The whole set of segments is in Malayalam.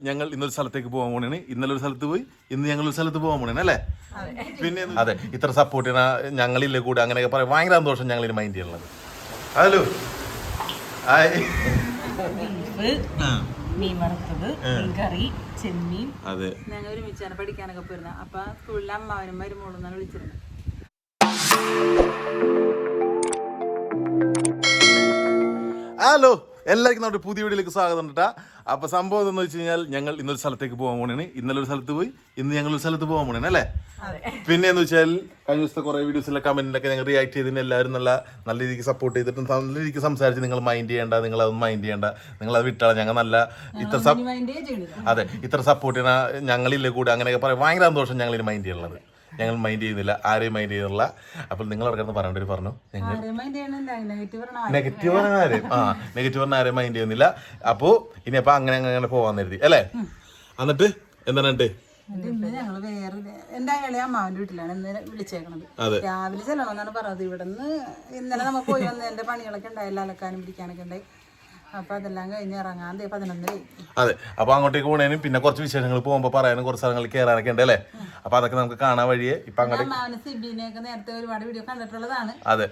ഞങ്ങൾ ഇന്നൊരു സ്ഥലത്തേക്ക് പോകാൻ പോണേണ്. ഇന്നലെ ഒരു സ്ഥലത്ത് പോയി ഇന്ന് ഞങ്ങൾ ഒരു സ്ഥലത്ത് പോകാൻ പോണേണ് അല്ലേ? പിന്നെ അതെ ഇത്ര സപ്പോർട്ട് ചെയ്യണ ഞങ്ങളില്ലേ കൂടെ അങ്ങനെയൊക്കെ പറയാം ഭയങ്കര സന്തോഷം ഞങ്ങൾ ഇതിന് മൈൻഡ് ചെയ്യണത് ഹലോ മീൻ വറുത്തത് കറി ചെമ്മീൻ. അതെ. ഞങ്ങൾ ഒരുമിച്ചാണ് പഠിക്കാനൊക്കെ പോയിരുന്നത് അപ്പൊ സ്കൂളിലെ അമ്മാവനും മരുമോളും എന്നാണ് വിളിച്ചിരുന്നത് ഹലോ? എല്ലാവർക്കും നമ്മുടെ പുതിയ വീഡിയോയിലേക്ക് സ്വാഗതം കേട്ടാ അപ്പൊ സംഭവം എന്ന് വെച്ച് കഴിഞ്ഞാൽ ഞങ്ങൾ ഇന്നൊരു സ്ഥലത്തേക്ക് പോകാൻ പോണേണ്. ഇന്നലെ ഒരു സ്ഥലത്ത് പോയി ഇന്ന് ഞങ്ങൾ ഒരു സ്ഥലത്ത് പോകാൻ പോണേണ് അല്ലേ? പിന്നെ എന്ന് വെച്ചാൽ കഴിഞ്ഞ ദിവസത്തെ കുറെ വീഡിയോസിലെ കമന്റിലൊക്കെ ഞങ്ങൾ റിയാക്ട് ചെയ്തതിന് എല്ലാവരും നല്ല നല്ല രീതിക്ക് സപ്പോർട്ട് ചെയ്തിട്ട് നല്ല രീതിക്ക് സംസാരിച്ച് നിങ്ങൾ മൈൻഡ് ചെയ്യേണ്ട നിങ്ങൾ അതൊന്നും മൈൻഡ് ചെയ്യേണ്ട. നിങ്ങൾ അത് വിട്ടാളെ. ഞങ്ങൾ നല്ല ഇത്ര അതെ ഇത്ര സപ്പോർട്ട് ചെയ്യണ ഞങ്ങളില്ലേ കൂടെ അങ്ങനെയൊക്കെ പറയാം ഭയങ്കര സന്തോഷം ഞങ്ങൾ ഇതിന് മൈൻഡ് ചെയ്യുന്നത് ഞങ്ങൾ മൈൻഡ് ചെയ്യുന്നില്ല ആരെയും മൈൻഡ് ചെയ്യുന്നില്ല. അപ്പോൾ നിങ്ങൾ അവർക്കൊന്ന് പറയേണ്ടവർ പറഞ്ഞു. ഞങ്ങൾ നെഗറ്റീവ് പറഞ്ഞ ആരെയും ആ നെഗറ്റീവ് പറഞ്ഞ ആരെയും മൈൻഡ് ചെയ്യുന്നില്ല. അപ്പോൾ ഇനി അപ്പോൾ അങ്ങനെ അങ്ങനെ പോവാൻ കരുതി അല്ലേ? എന്നിട്ട് എന്താണ് ഞങ്ങൾ വേറെ എന്റെ ഇളയ അമ്മാവന്റെ വീട്ടിലാണ് ഇന്ന് വിളിച്ചേക്കണത്. രാവിലെ ചെല്ലണമെന്നാണ് പറഞ്ഞത്. ഇവിടുന്ന് ഇന്നലെ നമ്മൾ പോയി വന്ന് എന്റെ പണികളൊക്കെ ഉണ്ടായില്ല അലക്കാനും പിടിക്കാനൊക്കെ ഉണ്ടായി. അതെ അപ്പൊ അങ്ങോട്ടേക്ക് പോണേനും പിന്നെ കുറച്ച് വിശേഷങ്ങൾ പോകുമ്പോ പറയാനും കുറച്ച് സ്ഥലങ്ങൾ കേറാനൊക്കെ ഉണ്ട് അല്ലേ? അപ്പൊ അതൊക്കെ നമുക്ക് കാണാൻ വഴിയെ. ഇപ്പൊ അങ്ങോട്ട് നേരത്തെ ഒരുപാട് വീഡിയോ കണ്ടിട്ടുള്ളതാണ്. അതെ.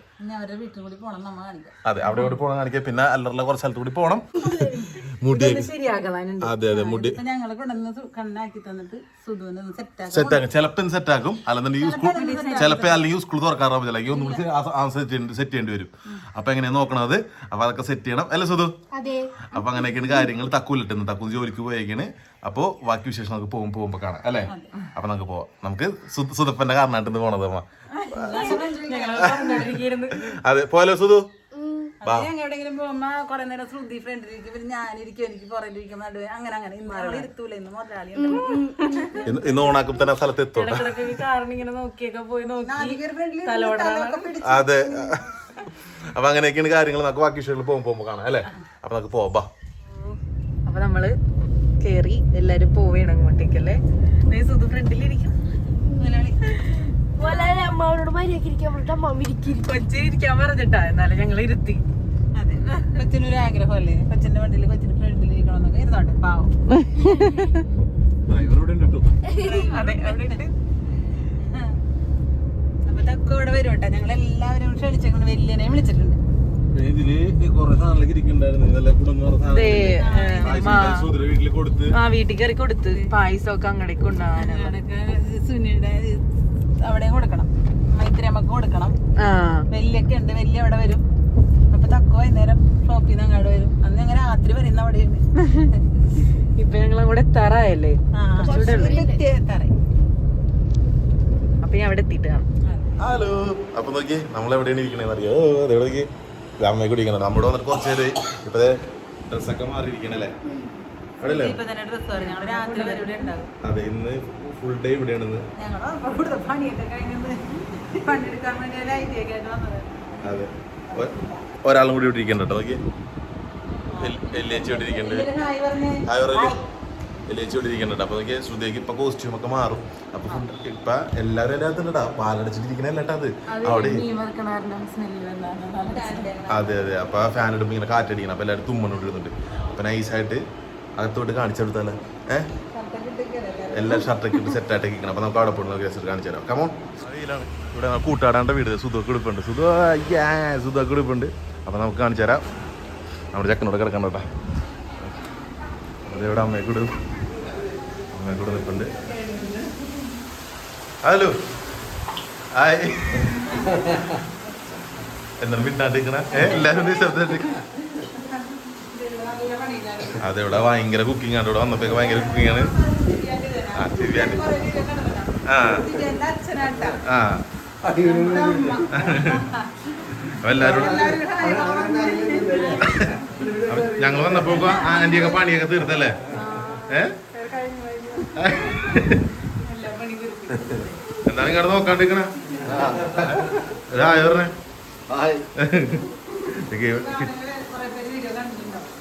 വീട്ടിൽ കൂടി പോണം നമ്മ കാണിക്കാം അതെ അവിടെ കൂടി പോകണം കാണിക്കാൻ. പിന്നെ അല്ലറുള്ള കുറച്ച് സ്ഥലത്ത് കൂടി പോകണം ചെലപ്പം ശരിയാക്കാനുണ്ട് അതെ അതെ മുടി. സു- കണ്ണാക്കി തന്നിട്ട് സെറ്റാക്കാം ആക്കും. അല്ലെന്നുണ്ടെങ്കിൽ സ്കൂൾ ചിലപ്പോൾ അല്ലെങ്കിൽ സ്കൂൾ തുറക്കാറാവും അല്ലെങ്കിൽ ഒന്നും കൂടി സെറ്റ് ചെയ്യേണ്ടി വരും. അപ്പൊ എങ്ങനെയാ നോക്കണത്? അപ്പൊ അതൊക്കെ സെറ്റ് ചെയ്യണം. അല്ലേ സുധു? അപ്പൊ അങ്ങനെയൊക്കെയാണ് കാര്യങ്ങൾ തക്കൂലിട്ടുന്നു തക്കു ജോലിക്ക് പോയേക്കാണ്. അപ്പോ ബാക്കി വിശേഷം നമുക്ക് പോകും പോകുമ്പോ കാണാം അല്ലേ? അപ്പൊ നമുക്ക് പോവാം. നമുക്ക് സുതപ്പന്റെ സുധപ്പന്റെ കാരണമായിട്ട് ഇന്ന് പോണത് അമ്മ. അതെ. പോലെ സുധു? അത് ഞങ്ങൾ എവിടെയെങ്കിലും പോകുമ്പോ കുറെ നേരം ശ്രുതി ഫ്രണ്ടിലിരിക്കും. പിന്നെ ഞാനിരിക്കും എനിക്ക് പുറകിലിരിക്കും നടുവേ അങ്ങനെ അങ്ങനെ. ഇന്ന് ഞങ്ങൾ ഇരുത്തൂല ഇന്ന് മുതലാളി ഇന്ന് ഇന്ന് ഓണാക്കും തന്നെ സ്ഥലത്ത് എത്തും. കാറിന് ഇങ്ങനെ നോക്കിയൊക്കെ പോയി നോക്കി. അതെ. അപ്പൊ അങ്ങനെയൊക്കെയാണ് കാര്യങ്ങൾ. നമുക്ക് ബാക്കി വിഷയങ്ങൾ പോകുമ്പോ പോകുമ്പോ കാണാം അല്ലേ? അപ്പൊ നമുക്ക് പോവാ അപ്പൊ നമ്മൾ കേറി എല്ലാരും പോവേണം അങ്ങോട്ടേക്കല്ലേ? സുധു ഫ്രണ്ടിലിരിക്കും. വളരെ അമ്മാവനോട് മര്യാദയ്ക്ക് ഇരിക്കാൻ പറഞ്ഞിട്ട് അമ്മാവ് ഇരിക്കും കൊച്ചി ഇരിക്കാൻ പറഞ്ഞിട്ടാ എന്നാലും ഞങ്ങൾ ഇരുത്തി. അതെ. കൊച്ചിനൊരു ആഗ്രഹമല്ലേ? കൊച്ചിന്റെ വണ്ടിയിൽ കൊച്ചിന്റെ ഫ്രണ്ടിൽ ഇരിക്കണമെന്നൊക്കെ ഇരുന്നോട്ടെ പാവം. അതെ അവിടെ ഉണ്ട്. അപ്പൊ തക്കോടെ ഇവിടെ വരും കേട്ടോ. ഞങ്ങൾ എല്ലാവരും ക്ഷണിച്ചേക്കൊണ്ട് വലിയനെ വിളിച്ചിട്ടുണ്ട്. ആ വീട്ടിൽ കയറി കൊടുത്ത്. പായസമൊക്കെ അങ്ങടേക്ക് കൊണ്ടുപോകാൻ സുനിയുടെ അവിടെ കൊടുക്കണം. മൈത്രിയമ്മക്ക് കൊടുക്കണം. ആ. വലിയൊക്കെ ഉണ്ട്. വെല്ലി അവിടെ വരും. അപ്പൊ തക്ക വൈകുന്നേരം ഷോപ്പിൽ നിന്ന് അങ്ങോട്ട് വരും. അന്ന് ഞങ്ങൾ രാത്രി വരുന്ന അവിടെയാണ്. ഇപ്പൊ ഞങ്ങൾ അങ്ങോട്ട് എത്താറായല്ലേ. അപ്പൊ ഞാൻ അവിടെ എത്തിയിട്ട് കാണാം. ഹലോ. അപ്പൊ നോക്കി നമ്മൾ എവിടെയാണ് ഇരിക്കണേന്ന് അറിയോ? അതെവിടെ നോക്കി അമ്മയെ കുടിക്കണം നമ്മുടെ വന്നിട്ട് കുറച്ച് നേരം ഇപ്പൊ ഡ്രസ്സൊക്കെ മാറിയിരിക്കണല്ലേ? അതെ ഇന്ന് ഫുൾ ഡേ വന്നത്. അതെ. ഒരാളും കൂടി ഇവിടെ ഇരിക്കണ്ട? കേട്ടോ എൽ എച്ച് ഇവിടെ ഇരിക്കണ്ടേ? ഹായ് പറഞ്ഞേ. ഹായ് അപ്പോൾ എല്ലേച്ചി ഇവിടെ ഇരിക്കണ്ട അപ്പൊ നോക്കി ശ്രുതിക്ക് ഇപ്പൊ കോസ്റ്റ്യൂം ഒക്കെ മാറും. അപ്പൊ ഇപ്പൊ എല്ലാവരും അതിനകത്ത് പാലടിച്ചിട്ടിരിക്കണല്ലേട്ടാ പാലടച്ചിട്ടിരിക്കണല്ല അത്? അവിടെ. അതെ അതെ അപ്പൊ ഫാൻ ഇടുമ്പോ ഇങ്ങനെ കാറ്റടിക്കണം. അപ്പൊ എല്ലാവരും തുമ്മണോട്ട് ഇരുന്നുണ്ട് അപ്പൊ നൈസായിട്ട് അകത്തോട്ട് കാണിച്ചെടുത്തല്ലേ ഏഹ് എല്ലാം ഷർട്ടൊക്കെ ഇട്ട് സെറ്റ് ആയിട്ട് ഇരിക്കണം. അപ്പൊ നമുക്ക് അവിടെ പോകണം കേസ് കാണിച്ചു തരാം. കമോൺ ഇവിടെ കൂട്ടാടാണ്ട വീട്. സുധക്ക് എടുപ്പുണ്ട് സുധ സുധക്ക് എടുപ്പുണ്ട് അപ്പൊ നമുക്ക് കാണിച്ചു തരാം. നമ്മുടെ ചെക്കനോട് കിടക്കണ്ട അതെവിടെ ഇവിടെ അമ്മയെ കൂടെ കൂടെ നിൽപ്പുണ്ട്. ഹലോ. ഹായ്. എന്താണ് മിണ്ടാണ്ടിരിക്കണ എല്ലാവരും ശബ്ദം അതെ ഇവിടെ ഭയങ്കര കുക്കിംഗ് ആണ്. ഇവിടെ വന്നപ്പോ ഭയങ്കര കുക്കിംഗ് ആണ്. ആ ദിവ്യാന്റെ ആ. ആ. എല്ലാരും ഞങ്ങൾ വന്നപ്പോ ആന്റിയൊക്കെ പണിയൊക്കെ തീർത്തല്ലേ? ഏ? എന്താണ് ഇങ്ങോട്ട് നോക്കാണ്ടിരിക്കണേ.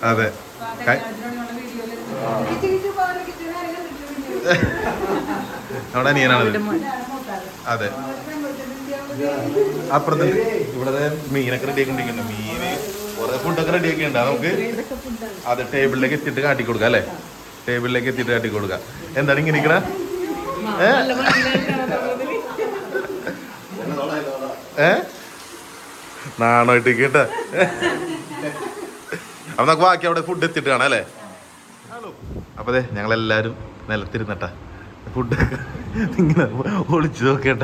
അതെ. നമ്മുടെ അനിയനാണത്. അതെ. അപ്പുറത്ത് ഇവിടെ മീനൊക്കെ റെഡി ആക്കിണ്ടിരിക്കുന്നു മീന് കുറെ ഫുഡൊക്കെ റെഡി ആക്കിണ്ടാ നമുക്ക് അത് ടേബിളിലേക്ക് എത്തിയിട്ട് കാട്ടി കൊടുക്കാം അല്ലേ? ടേബിളിലേക്ക് എത്തിയിട്ട് കാട്ടി കൊടുക്കാം. എന്താണ് ഇങ്ങനെ ഇരിക്കണ? ഏ? നാണോ നാണായിട്ട് കേട്ടാ അപ്പൊ നമുക്ക് ബാക്കി അവിടെ ഫുഡ് എത്തിയിട്ട് കാണാം അല്ലേ? അപ്പൊ അതെ ഞങ്ങളെല്ലാരും നിലത്തിരുന്നട്ടാ. ഫുഡ് ഇങ്ങനെ ഒളിച്ചു നോക്കേട്ട.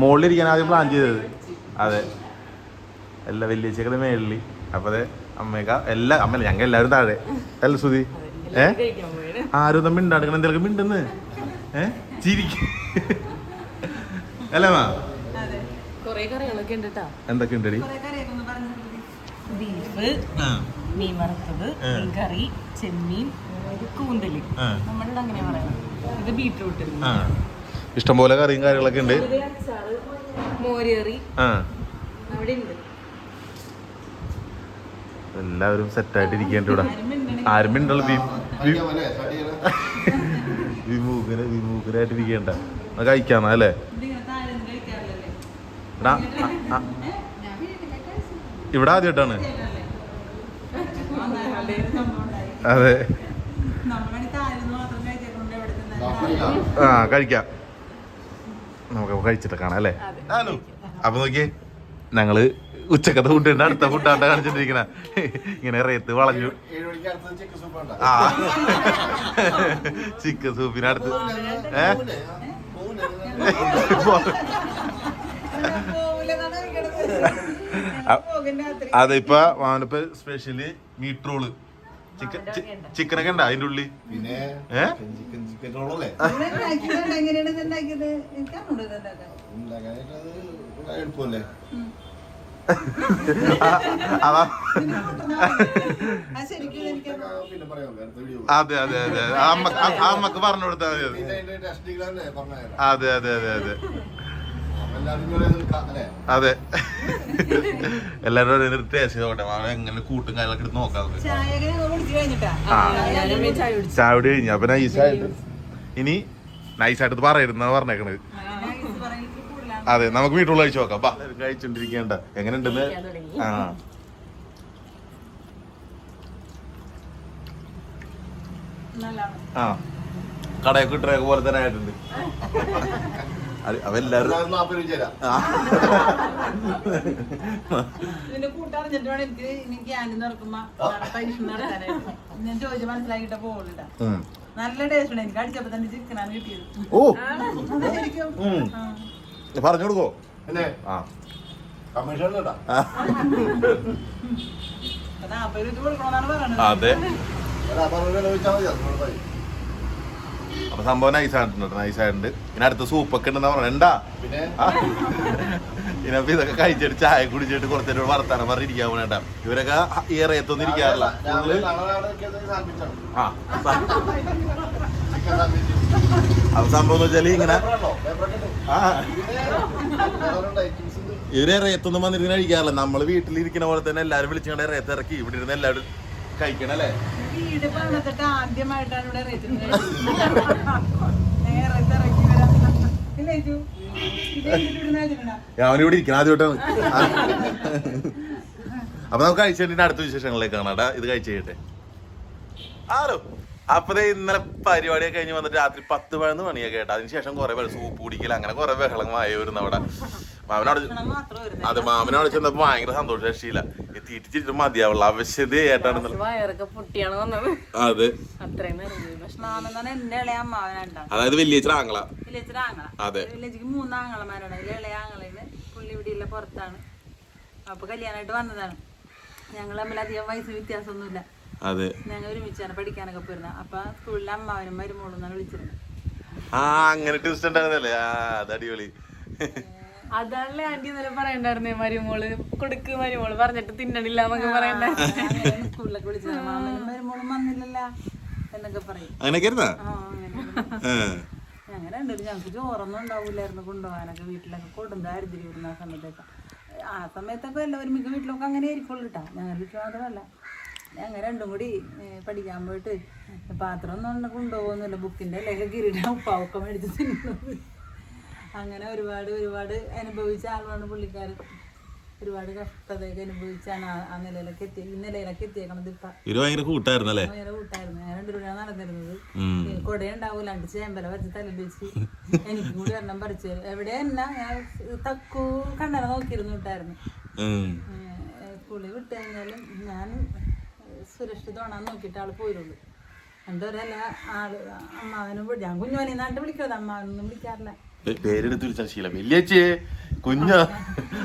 മുകളിലിരിക്കാൻ ആദ്യം പ്ലാൻ ചെയ്തത്. അതെ. എല്ലാ വലിയച്ചക്കടെ മേളിൽ. അപ്പൊ അതെ അമ്മേക്ക എല്ലാ അമ്മല്ല ഞങ്ങൾ എല്ലാവരും താഴെ. അല്ല സുധി. ഏ? ആരും തമ്മിൽ ഉണ്ടാക്കണം എന്തെങ്കിലും മിണ്ടെന്ന്. ഏ? ചിരിക്ക. അല്ലേ മാ? അതെ. കൊറേ കറികളൊക്കെ ഉണ്ട് കേട്ടാ എന്തൊക്കെ ഉണ്ടടി? ബീഫ് മീൻ വറുത്തത് മീൻ കറി ചെമ്മീൻ ഇത് കൂന്തൽ. ആ. നമ്മുടെ ഇവിടെ അങ്ങനെ പറയണം ഇത് ബീട്രൂട്ട് ആ. ഇഷ്ടംപോലെ കറിയും കാര്യങ്ങളൊക്കെ ഉണ്ട്. മോരേറി ആ. അവിടെ ഉണ്ട് എല്ലാവരും സെറ്റായിട്ട് ഇരിക്കേണ്ട ഇവിടെ. ആരും മിണ്ടുള്ളൂ വിമൂഖന വിമൂഖനായിട്ട് ഇരിക്കേണ്ട. അത് കഴിക്കാന്നാ അല്ലേ? എടാ. ഇവിടെ ആദ്യമായിട്ടാണ്. അതെ. ആ കഴിക്കാം. നമുക്ക് കഴിച്ചിട്ട് കാണാം അല്ലേ? ഹലോ അപ്പൊ നോക്കിയേ ഞങ്ങൾ ഉച്ചക്കത്തെ ഫുഡ് അടുത്ത ഫുഡാണ്ട കാണിച്ചിട്ടിരിക്കണ ഇങ്ങനെ റേത്ത് വളഞ്ഞു. ആ. ചിക്കൻ സൂപ്പിനടുത്ത് ഏ? അതിപ്പോ അവനിപ്പോ സ്പെഷ്യൽ മീറ്റ് റോൾ ചിക്കൻ ചിക്കനൊക്കെ ഉണ്ടോ അതിന്റെ ഉള്ളി പിന്നെ അത്. അതാ ഇതിന് കൂട്ടുന്ന ആ ശരിക്കും എനിക്ക് പിന്നെ പറയാം അടുത്ത വീഡിയോ അതെ ആ അമ്മയ്ക്ക് പറഞ്ഞു കൊടുത്താൽ മതി അത്. അതെ അതെ അതെ അതെ. എല്ലാരും ചെയ്തോട്ടെ അവൻ എങ്ങനെ കൂട്ടും കാര്യങ്ങളൊക്കെ എടുത്ത് നോക്കാം ചായ കുടി കഴിഞ്ഞു. അപ്പൊ നൈസായിട്ട് ഇനി നൈസായിട്ട് പറയരുതെന്നാണ് പറഞ്ഞേക്കണത് നൈസ് പറയും. ഇത്തിരി കൂടുതലാണ്. അതെ നമുക്ക് വീട്ടിൽ കഴിച്ചു നോക്കാം. ബാ കഴിച്ചോണ്ടിരിക്കേണ്ട. എങ്ങനെയുണ്ട് ഉണ്ടെന്ന് കഴിക്കാൻ തുടങ്ങി. ആ. കടയൊക്കെ ആ. കടയിൽ കിട്ടുന്ന പോലെ തന്നെ ആയിട്ടുണ്ട്. അവെല്ലാരും. നല്ല ടേസ്റ്റ് ഉണ്ട്. എനിക്ക് അടിച്ചപ്പോ തന്നെ ചിക്കനാണ് കിട്ടിയത്. ഓ. ആ. പറഞ്ഞു കൊടുക്കോ ആ. ആ. അപ്പൊ സംഭവം നൈസ് ആയിട്ടുണ്ട് നൈസ് അതെ അത് നൈസായിട്ടുണ്ട് പിന്നെ അടുത്ത സൂപ്പൊക്കെ ഉണ്ടെന്ന് പറഞ്ഞു എന്താ? പിന്നെ? ഇതൊക്കെ കഴിച്ചിട്ട് ചായ കുടിച്ചിട്ട് കുറച്ചേരം വർത്താനം പറഞ്ഞിരിക്കാൻ പോണേട്ടാ ഇവരൊക്കെ ഏറെ എത്തുന്നിരിക്കാറില്ല ഇരിക്കാറില്ല. ആ അപ്പൊ സംഭവം എന്ന് വെച്ചാൽ ഇങ്ങനെ ഇവരെ റേത്തൊന്നും വന്നിരുന്ന് കഴിക്കാറില്ല. നമ്മൾ വീട്ടിലിരിക്കുന്ന പോലെ തന്നെ എല്ലാരും വിളിച്ചുകൊണ്ട് റേത്ത് ഇറക്കി. ഇവിടെ ഇരുന്ന് എല്ലാവരും കഴിക്കണല്ലേ ആദ്യമായിട്ടാണ് ഇവിടെ അവനിവിടെ ഇരിക്കണം ആദ്യമായിട്ടാണ് അപ്പൊ നമുക്ക് കഴിച്ചിട്ട് അടുത്ത വിശേഷങ്ങളിലേക്ക് കാണാട്ടാ ഇത് കഴിച്ചു കഴിയട്ടെ. ഹലോ അപ്പൊ ദേ ഇന്നലെ പരിപാടിയൊക്കെ കഴിഞ്ഞ് വന്നിട്ട് രാത്രി പത്ത് പതിനൊന്ന് മണിയൊക്കെ കേട്ടോ അതിനുശേഷം കുറെ പേര് സൂപ്പ് കുടിക്കൽ അങ്ങനെ കുറെ ബഹളമായി വരുന്ന അവിടെ. മാമനോട് അത് മാമനോട് ചെന്നപ്പോ ഭയങ്കര സന്തോഷം രക്ഷയില്ല. തീറ്റിച്ചിട്ട് മതിയാവുള്ള. ആവശ്യതയായിട്ടാണ് വന്നത്. അതെ. അതായത് വലിയ ആംഗ്ല അതെ. ഇളയ പുള്ളി ഇവിടെ പുറത്താണ്. അപ്പൊ കല്യാണമായിട്ട് വന്നതാണ്. ഞങ്ങൾ തമ്മിൽ അധികം വയസ്സ് വ്യത്യാസമൊന്നുമില്ല. അതെ. ഞങ്ങൾ ഒരുമിച്ചാണ് പഠിക്കാനൊക്കെ പോയിരുന്നത് അപ്പൊ സ്കൂളിലെ അമ്മാവനും മരുമോളും എന്നാണ് വിളിച്ചിരുന്നത് ആ അങ്ങനെ ട്വിസ്റ്റ് ഉണ്ടായിരുന്നല്ലേ? ആ അത് അടിപൊളി. അതാണല്ലേ ആന്റി ഇന്നലെ പറയണ്ടായിരുന്നേ മരുമോൾ കൊടുക്ക് മരുമോൾ പറഞ്ഞിട്ട് തിന്നണില്ല എന്നൊക്കെ പറയണ്ടേ അങ്ങനെ സ്കൂളിലൊക്കെ വിളിച്ചത് മാമനും മരുമോളും വന്നില്ലല്ല എന്നൊക്കെ പറയും. അങ്ങനെയൊക്കെ. അങ്ങനെ ഉണ്ടല്ലോ ഞങ്ങൾക്ക് ചോറൊന്നും ഉണ്ടാവില്ലായിരുന്നു കൊണ്ടുപോകാനൊക്കെ വീട്ടിലൊക്കെ കൊടുന്ത അരുതിരി വരുന്ന ആ സമയത്തൊക്കെ. ആ സമയത്തൊക്കെ എല്ലാവരും മിക്ക വീട്ടിലൊക്കെ അങ്ങനെ ആയിരിക്കുള്ളൂ കേട്ടോ ഞങ്ങളുടെ വീട്ടിൽ മാത്രമല്ല. ഞങ്ങൾ രണ്ടും കൂടി പഠിക്കാൻ പോയിട്ട് പാത്രം ഒന്നും കൊണ്ടുപോകുന്നില്ല. ബുക്കിന്റെ അല്ലെങ്കിൽ കിരീട ഉപ്പാവൊക്കെ മേടിച്ച് തിന്നുന്നത്. അങ്ങനെ ഒരുപാട് ഒരുപാട് അനുഭവിച്ച ആളാണ് പുള്ളിക്കാരൻ. ഒരുപാട് കഷ്ടതയൊക്കെ അനുഭവിച്ചാണ് ആ- നിലയിലൊക്കെ എത്തി ഈ നിലയിലൊക്കെ എത്തിയേക്കണത് ഇപ്പൊ. ഭയങ്കര കൂട്ടായിരുന്നു ഞാൻ രണ്ടു രൂപ നടന്നിരുന്നത്. കൊടേ കൊടയുണ്ടാവൂല രണ്ട് ചേമ്പല വരച്ച് തലപ്പിച്ച് വെച്ച് എനിക്കും കൂടി ഒരെണ്ണം പറിച്ചു തരും. എവിടെ എന്നാ? ഞാൻ തക്കു കണ്ണറ നോക്കിയിരുന്നു വിട്ടായിരുന്നു പുളി വിട്ട് കഴിഞ്ഞാലും ഞാൻ സുരക്ഷിതമാണെന്ന് നോക്കിയിട്ട് ആൾ പോയിരുള്ളൂ. എന്തോരല്ല ആൾ അമ്മാവനും വിളി- ഞാൻ കുഞ്ഞോനെ നാട്ടിൽ വിളിക്കുന്നത് അമ്മാവനൊന്നും വിളിക്കാറില്ല. പേരെടുത്ത് വിളിച്ചാൽ ശീലം. വലിയച്ചേ കുഞ്ഞ?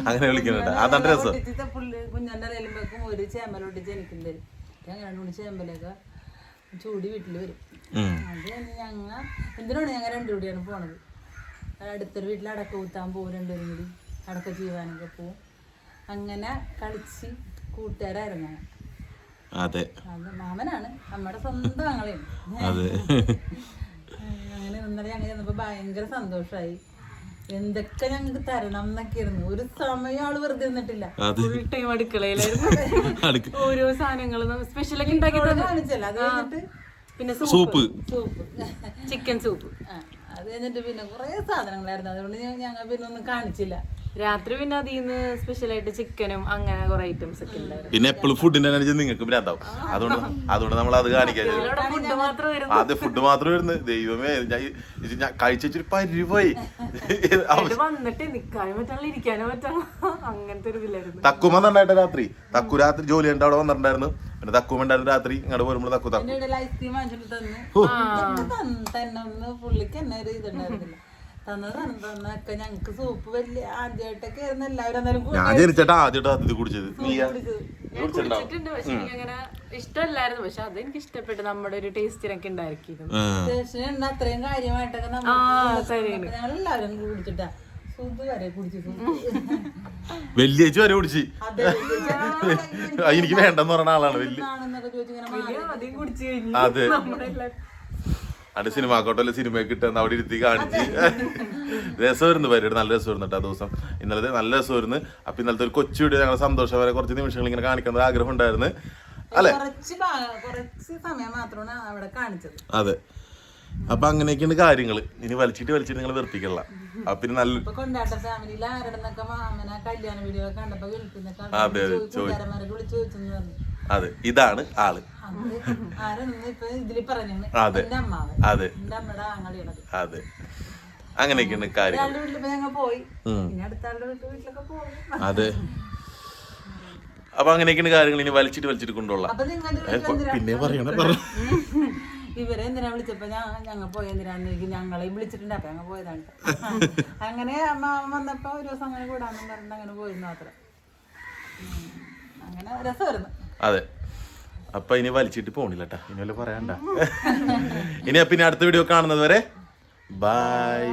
അങ്ങനെ വിളിക്കുന്നുണ്ട്. അതാണ് രസം. പുള്ളി കുഞ്ഞന്റെ ഇലയിലും വെക്കും ഒരു ചേമ്പല ഒട്ടിച്ച് എനിക്കും തരും ഞാൻ രണ്ട് മൂന്ന് ചേമ്പലൊക്കെ ചൂടി വീട്ടിൽ വരും. അത് ഞങ്ങ എന്തിനാണ് ഞങ്ങൾ രണ്ടു കൂടിയാണ് പോണത്? അടുത്തൊരു വീട്ടിൽ അടക്ക കൂത്താൻ പോകും രണ്ടുപേരും കൂടി. അടക്ക ജീവാനൊക്കെ പോവും. അങ്ങനെ കളിച്ച് കൂട്ടുകാരായിരുന്നു അതെ. അത് മാമനാണ്. നമ്മുടെ സ്വന്തം ആങ്ങളെയാണ്. അതെ. അങ്ങനെ ഇന്നലെ ഞങ്ങൾ ചെന്നപ്പോ ഭയങ്കര സന്തോഷായി. എന്തൊക്കെ ഞങ്ങൾക്ക് തരണം എന്നൊക്കെയായിരുന്നു. ഒരു സമയം ആൾ വെറുതെ നിന്നിട്ടില്ല. ഫുൾ ടൈം അടുക്കളയിലായിരുന്നു. ഓരോ സാധനങ്ങളും സ്പെഷ്യലൊക്കെ ഉണ്ടാക്കി കാണിച്ചല്ലോ. അത് കഴിഞ്ഞിട്ട് പിന്നെ സൂപ്പ്. സൂപ്പ്. ചിക്കൻ സൂപ്പ് അത് കഴിഞ്ഞിട്ട് പിന്നെ കുറെ സാധനങ്ങളായിരുന്നു. അതുകൊണ്ട് ഞങ്ങൾ പിന്നെ ഒന്നും കാണിച്ചില്ല. രാത്രി പിന്നെ അതിന്ന് സ്പെഷ്യലായിട്ട് ചിക്കനും അങ്ങനെ കുറെ ഐറ്റംസ് ഒക്കെ ഉണ്ടായിരുന്നു പിന്നെ എപ്പോഴും ഫുഡിന്റെ അനുസരിച്ച് നിങ്ങൾക്ക് ഭ്രാന്താവും അതുകൊണ്ട് അതുകൊണ്ട് നമ്മൾ അത് കാണിക്കാൻ അത് ഫുഡ് മാത്രം വരുന്നു അത് ഫുഡ് മാത്രം വരുന്നു ദൈവമേ ഞാൻ ഇത് ഞാൻ പരിവായി. വന്നിട്ട് നിക്കാനും പറ്റാനുള്ള ഇരിക്കാനും പറ്റാനുള്ള അങ്ങനത്തെ ഒരു ഇതിലായിരുന്നു. തക്കുമ നന്നായിട്ട് രാത്രി. തക്കു രാത്രി ജോലി ഉണ്ട് അവിടെ വന്നിട്ടുണ്ടായിരുന്നു. പിന്നെ തക്കുമ ഉണ്ടായിരുന്നു രാത്രി. ഇങ്ങോട്ട് വരുമ്പോൾ തക്കു തക്കു. ഐസ്ക്രീം വാങ്ങിച്ചിട്ട് തന്നു. പുള്ളിക്ക് എന്നെ ഒരു ഇതുണ്ടായിരുന്നില്ല. ഞങ്ങക്ക് സൂപ്പ് വലിയ ആദ്യമായിട്ടൊക്കെ ആയിരുന്നു. എല്ലാവരും എന്നാലും ഞാൻ ജനിച്ചിട്ട് ആദ്യമായിട്ട് അതിഥി കുടിച്ചത്. കുടിച്ചിട്ടുണ്ട് പക്ഷെ ഇഷ്ടമല്ലായിരുന്നു. പക്ഷെ അത് എനിക്ക് ഇഷ്ടപ്പെട്ടു നമ്മുടെ ഒരു ടേസ്റ്റിനൊക്കെ അത്രയും കാര്യമായിട്ടൊക്കെ കുടിച്ചിട്ടാ. സൂപ്പ് വരെ കുടിച്ചു സൂപ്പ് വെള്ളിയാഴ്ച വരെ കുടിച്ച്. ആ, എനിക്ക് വേണ്ടെന്ന് പറഞ്ഞ ആളാണ്. വലിയ ആദ്യം കുടിച്ചു കഴിഞ്ഞു. അതെ. നമ്മളെല്ലാരും സിനിമ ആക്കോട്ടെ സിനിമയൊക്കെ കിട്ടുന്ന അവിടെ ഇരുത്തി കാണിച്ച്. രസമായിരുന്നു പരിപാടി. നല്ല രസമായിരുന്നു കേട്ടോ ആ ദിവസം. ഇന്നലത്തെ നല്ല രസമായിരുന്നു. അപ്പൊ ഇന്നലത്തെ ഒരു കൊച്ചു വീഡിയോ ഞങ്ങൾ സന്തോഷം വരെ കുറച്ച് നിമിഷങ്ങൾ ഇങ്ങനെ കാണിക്കാൻ ആഗ്രഹം ഉണ്ടായിരുന്നു. അല്ലെ? അതെ. അപ്പൊ അങ്ങനെയൊക്കെയാണ് കാര്യങ്ങൾ ഇനി വലിച്ചിട്ട് വലിച്ചിട്ട് നിങ്ങൾ വെറുപ്പിക്കല്ല. അപ്പൊ പിന്നെ നല്ല അതെ, അതെ, ചോദിച്ചു അതെ ഇതാണ് ആൾ. അത് അതെ. അതെ. അങ്ങനെയൊക്കെയാണ് കാര്യങ്ങൾ ഒരാളുടെ വീട്ടിലിപ്പോ ഞങ്ങൾ പോയി. പിന്നെ അടുത്ത ആളുടെ വീട്ടിലൊക്കെ പോകും അതെ. അപ്പൊ അങ്ങനെയൊക്കെയാണ് കാര്യങ്ങൾ ഇനി വലിച്ചിട്ട് വലിച്ചിട്ട് കൊണ്ടുപോകാം. പിന്നെ പറയണേ ഇവരെ എന്തിനാ വിളിച്ചപ്പോ ഞാൻ ഞങ്ങൾ പോയി എന്തിനാന്ന് ചോദിക്കും. ഞങ്ങളെയും വിളിച്ചിട്ടുണ്ട്. അപ്പൊ ഞങ്ങൾ പോയതാണ്. അങ്ങനെ അമ്മ വന്നപ്പോ ഒരു ദിവസം അങ്ങനെ കൂടാന്നും പറഞ്ഞിട്ട് അങ്ങനെ പോയിരുന്നു മാത്രം. അങ്ങനെ രസമായിരുന്നു. അതെ. അപ്പൊ ഇനി വലിച്ചിട്ട് പോണില്ല കേട്ടാ ഇനി വല്ല പറയണ്ട ഇനി പിന്നെ അടുത്ത വീഡിയോ കാണുന്നത് വരെ ബൈ